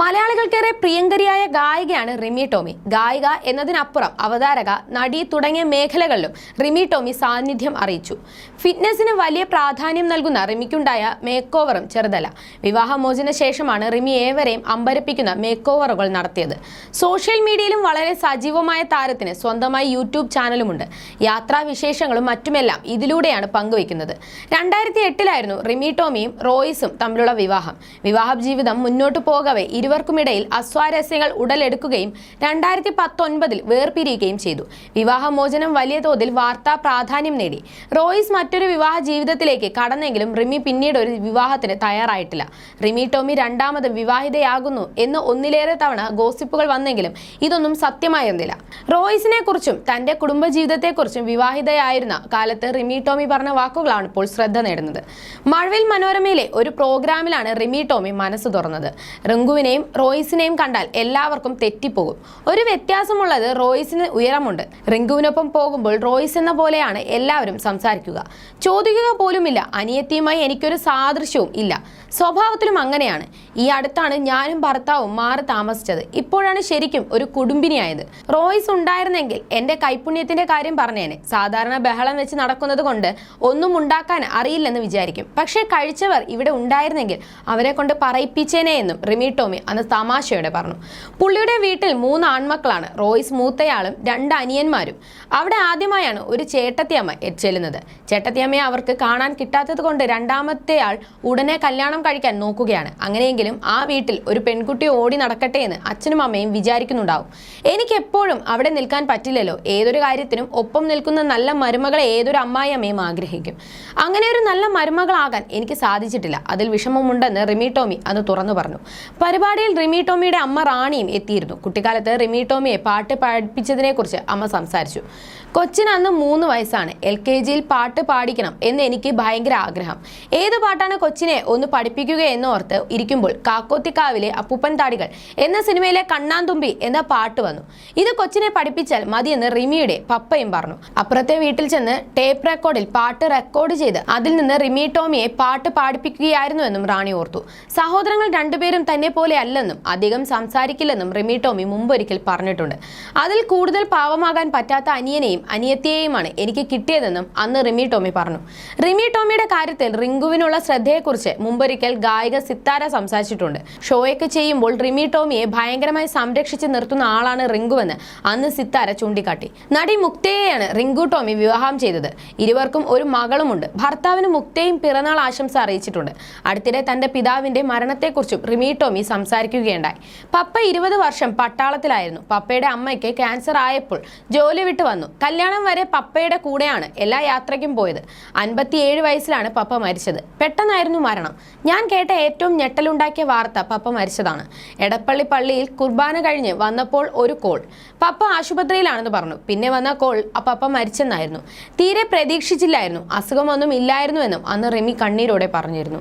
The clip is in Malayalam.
മലയാളികൾക്കേറെ പ്രിയങ്കരിയായ ഗായികയാണ് റിമി ടോമി. ഗായിക എന്നതിനപ്പുറം അവതാരക നടി തുടങ്ങിയ മേഖലകളിലും റിമി ടോമി സാന്നിധ്യം അറിയിച്ചു. ഫിറ്റ്നസിന് വലിയ പ്രാധാന്യം നൽകുന്ന റിമിക്കുണ്ടായ മേക്ക് ഓവറും ചെറുതല്ല. വിവാഹമോചന ശേഷമാണ് റിമി ഏവരെയും അമ്പരപ്പിക്കുന്ന മേക്ക് ഓവറുകൾ നടത്തിയത്. സോഷ്യൽ മീഡിയയിലും വളരെ സജീവമായ താരത്തിന് സ്വന്തമായി യൂട്യൂബ് ചാനലുമുണ്ട്. യാത്രാ വിശേഷങ്ങളും മറ്റുമെല്ലാം ഇതിലൂടെയാണ് പങ്കുവയ്ക്കുന്നത്. രണ്ടായിരത്തി എട്ടിലായിരുന്നു റിമി ടോമിയും റോയിസും തമ്മിലുള്ള വിവാഹം. വിവാഹ ജീവിതം മുന്നോട്ട് പോകവെ ഇരുവർക്കുമിടയിൽ അസ്വാരസ്യങ്ങൾ ഉടലെടുക്കുകയും രണ്ടായിരത്തി പത്തൊൻപതിൽ വേർപിരിയുകയും ചെയ്തു. വിവാഹമോചനം വലിയ തോതിൽ വാർത്താ പ്രാധാന്യം നേടി. റോയിസ് മറ്റൊരു വിവാഹ ജീവിതത്തിലേക്ക് കടന്നെങ്കിലും റിമി പിന്നീട് ഒരു വിവാഹത്തിന് തയ്യാറായിട്ടില്ല. റിമി ടോമി രണ്ടാമത് വിവാഹിതയാകുന്നു എന്ന് ഒന്നിലേറെ തവണ ഗോസിപ്പുകൾ വന്നെങ്കിലും ഇതൊന്നും സത്യമായിരുന്നില്ല. റോയിസിനെ കുറിച്ചും തന്റെ കുടുംബജീവിതത്തെക്കുറിച്ചും വിവാഹിതയായിരുന്ന കാലത്ത് റിമി ടോമി പറഞ്ഞ വാക്കുകളാണ് ഇപ്പോൾ ശ്രദ്ധ നേടുന്നത്. മഴവിൽ മനോരമയിലെ ഒരു പ്രോഗ്രാമിലാണ് റിമി ടോമി മനസ്സ് തുറന്നത്. റിങ്കുവിനെയും റോയിസിനെയും കണ്ടാൽ എല്ലാവർക്കും തെറ്റിപ്പോകും. ഒരു വ്യത്യാസമുള്ളത് റോയിസിന് ഉയരമുണ്ട്. റിങ്കുവിനൊപ്പം പോകുമ്പോൾ റോയിസ് എന്ന പോലെയാണ് എല്ലാവരും സംസാരിക്കുക. ചോദിക്കുക പോലുമില്ല. അനിയത്തിയുമായി എനിക്കൊരു സാദൃശ്യവും ഇല്ല. സ്വഭാവത്തിലും അങ്ങനെയാണ്. ഈ അടുത്താണ് ഞാനും ഭർത്താവും മാറി താമസിച്ചത്. ഇപ്പോഴാണ് ശരിക്കും ഒരു കുടുംബിനിയായത്. റോയിസ് ഉണ്ടായിരുന്നെങ്കിൽ എന്റെ കൈപുണ്യത്തിന്റെ കാര്യം പറഞ്ഞേനെ. സാധാരണ ബഹളം വെച്ച് നടക്കുന്നത് കൊണ്ട് ഒന്നും ഉണ്ടാക്കാൻ അറിയില്ലെന്ന് വിചാരിക്കും. പക്ഷേ കഴിച്ചവർ ഇവിടെ ഉണ്ടായിരുന്നെങ്കിൽ അവരെ കൊണ്ട് പറയിപ്പിച്ചേനെ എന്നും റിമി ടോമി അന്ന് തമാശയോടെ പറഞ്ഞു. പുള്ളിയുടെ വീട്ടിൽ മൂന്ന് ആൺമക്കളാണ്. റോയ്സ് മൂത്തയാളും രണ്ട് അനിയന്മാരും. അവിടെ ആദ്യമായാണ് ഒരു ചേട്ടത്തിയമ്മ ചെല്ലുന്നത് ചേട്ടത്തിയമ്മയെ അവർക്ക് കാണാൻ കിട്ടാത്തത് കൊണ്ട് രണ്ടാമത്തെ ആൾ ഉടനെ കല്യാണം കഴിക്കാൻ നോക്കുകയാണ്. അങ്ങനെയെങ്കിലും ആ വീട്ടിൽ ഒരു പെൺകുട്ടി ഓടി നടക്കട്ടെ എന്ന് അച്ഛനും അമ്മയും വിചാരിക്കുന്നുണ്ടാവും. എനിക്ക് എപ്പോഴും അവിടെ നിൽക്കാൻ പറ്റില്ലല്ലോ. ഏതൊരു കാര്യത്തിനും ഒപ്പം നിൽക്കുന്ന നല്ല മരുമകളെ ഏതൊരു അമ്മായിയമ്മയും ആഗ്രഹിക്കും. അങ്ങനെ ഒരു നല്ല മരുമകളാകാൻ എനിക്ക് സാധിച്ചിട്ടില്ല. അതിൽ വിഷമമുണ്ടെന്ന് റിമി ടോമി അന്ന് തുറന്നു പറഞ്ഞു. പരിപാടിയിൽ റിമി ടോമിയുടെ അമ്മ റാണിയും എത്തിയിരുന്നു. കുട്ടിക്കാലത്ത് റിമി ടോമിയെ പാട്ട് പഠിപ്പിച്ചതിനെക്കുറിച്ച് അമ്മ സംസാരിച്ചു. കൊച്ചിന് അന്ന് മൂന്ന് വയസ്സാണ്. എൽ കെ ജിയിൽ പാട്ട് പാടിക്കണം എന്ന് എനിക്ക് ഭയങ്കര ആഗ്രഹം. ഏത് പാട്ടാണ് കൊച്ചിനെ ഒന്ന് പഠിപ്പിക്കുക എന്നോർത്ത് ഇരിക്കുമ്പോൾ കാക്കോത്തിക്കാവിലെ അപ്പൂപ്പൻ താടികൾ എന്ന സിനിമയിലെ കണ്ണാന്തുമ്പി എന്ന പാട്ട് വന്നു. ഇത് കൊച്ചിനെ പഠിപ്പിച്ചാൽ മതിയെന്ന് റിമിയുടെ പപ്പയും പറഞ്ഞു. അപ്പുറത്തെ വീട്ടിൽ ചെന്ന് ടേപ്പ് റെക്കോർഡിൽ പാട്ട് റെക്കോർഡ് ചെയ്ത് അതിൽ നിന്ന് റിമി ടോമിയെ പാട്ട് പാടിപ്പിക്കുകയായിരുന്നു എന്നും റാണി ഓർത്തു. സഹോദരങ്ങൾ രണ്ടുപേരും തന്നെ പോലെ അല്ലെന്നും അധികം സംസാരിക്കില്ലെന്നും റിമി ടോമി മുമ്പൊരിക്കൽ പറഞ്ഞിട്ടുണ്ട്. അതിൽ കൂടുതൽ പാവമാകാൻ പറ്റാത്ത അനിയനെയും അനിയത്തിയെയുമാണ് എനിക്ക് കിട്ടിയതെന്നും അന്ന് റിമി ടോമി പറഞ്ഞു. റിമി ടോമിയുടെ കാര്യത്തിൽ റിങ്കുവിനുള്ള ശ്രദ്ധയെക്കുറിച്ച് മുമ്പൊരിക്കൽ ഗായിക സിത്താര സംസാരിച്ചിട്ടുണ്ട്. ഷോയൊക്കെ ചെയ്യുമ്പോൾ റിമി ടോമിയെ ഭയങ്കരമായി സംരക്ഷിച്ച് നിർത്തുന്ന ആളാണ് റിങ്കുവെന്ന് അന്ന് സിത്താര ചൂണ്ടിക്കാട്ടി. നടി മുക്തയെയാണ് റിങ്കു ടോമി വിവാഹം ചെയ്തത്. ഇരുവർക്കും ഒരു മകളുമുണ്ട്. ഭർത്താവിന് മുക്തയും പിറന്നാൾ ആശംസ അറിയിച്ചിട്ടുണ്ട്. അടുത്തിടെ തന്റെ പിതാവിന്റെ മരണത്തെക്കുറിച്ചും റിമി ടോമി സംസാരിക്കുകയുണ്ടായി. പപ്പ ഇരുപത് വർഷം പട്ടാളത്തിലായിരുന്നു. പപ്പയുടെ അമ്മയ്ക്ക് ക്യാൻസർ ആയപ്പോൾ ജോലി വിട്ട് വന്നു. കല്യാണം വരെ പപ്പയുടെ കൂടെയാണ് എല്ലാ യാത്രയ്ക്കും പോയത്. അൻപത്തിയേഴ് വയസ്സിലാണ് പപ്പ മരിച്ചത്. പെട്ടെന്നായിരുന്നു മരണം. ഞാൻ കേട്ട ഏറ്റവും ഞെട്ടലുണ്ടാക്കിയ വാർത്ത പപ്പ മരിച്ചതാണ്. എടപ്പള്ളി പള്ളിയിൽ കുർബാന കഴിഞ്ഞ് വന്നപ്പോൾ ഒരു കോൾ. പപ്പ ആശുപത്രിയിലാണെന്ന് പറഞ്ഞു. പിന്നെ വന്ന കോൾ പപ്പ മരിച്ചെന്നായിരുന്നു. തീരെ പ്രതീക്ഷിച്ചില്ലായിരുന്നു. അസുഖമൊന്നും ഇല്ലായിരുന്നുവെന്നും അന്ന് റിമി കണ്ണീരോടെ പറഞ്ഞിരുന്നു.